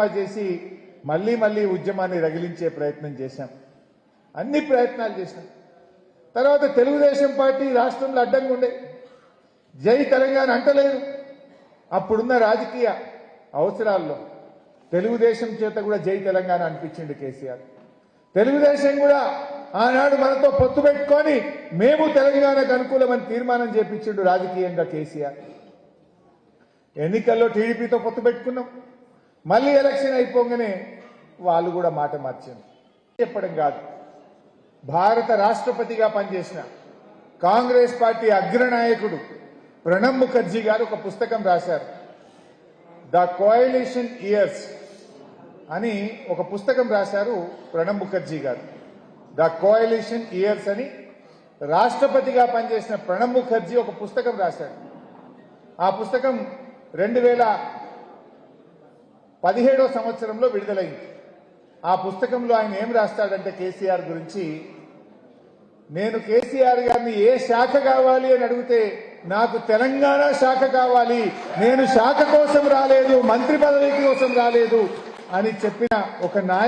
చేసి మళ్ళీ మళ్ళీ ఉద్యమాన్ని రగిలించే ప్రయత్నం చేశాం. అన్ని ప్రయత్నాలు చేశాం. తర్వాత తెలుగుదేశం పార్టీ రాష్ట్రంలో అడ్డంగా ఉండే. జై తెలంగాణ అంటలేదు. అప్పుడున్న రాజకీయ అవసరాల్లో తెలుగుదేశం చేత కూడా జై తెలంగాణ అనిపించిండు కేసీఆర్. తెలుగుదేశం కూడా ఆనాడు మనతో పొత్తు పెట్టుకొని మేము తెలంగాణకు అనుకూలమని తీర్మానం చేపించిండు రాజకీయంగా కేసీఆర్. ఎన్నికల్లో టీడీపీతో పొత్తు పెట్టుకున్నాం. మళ్ళీ ఎలక్షన్ అయిపోగానే వాళ్ళు కూడా మాట మార్చారు. చెప్పడం కాదు. భారత రాష్ట్రపతిగా పనిచేసిన కాంగ్రెస్ పార్టీ అగ్రనాయకుడు ప్రణబ్ ముఖర్జీ గారు ఒక పుస్తకం రాశారు. ద కోయలేషన్ ఇయర్స్ అని ఒక పుస్తకం రాశారు ప్రణబ్ ముఖర్జీ గారు. ద కోయలేషన్ ఇయర్స్ అని రాష్ట్రపతిగా పనిచేసిన ప్రణబ్ ముఖర్జీ ఒక పుస్తకం రాశాడు ఆ పుస్తకం రెండు వేల పదిహేడో సంవత్సరంలో విడుదలైంది. ఆ పుస్తకంలో ఆయన ఏం రాస్తాడంటే కేసీఆర్ గురించి నేను కేసీఆర్ గారిని ఏ శాఖ కావాలి అని అడిగితే నాకు తెలంగాణ శాఖ కావాలి. నేను శాఖ కోసం రాలేదు మంత్రి పదవి కోసం రాలేదు అని చెప్పిన ఒక నాయకు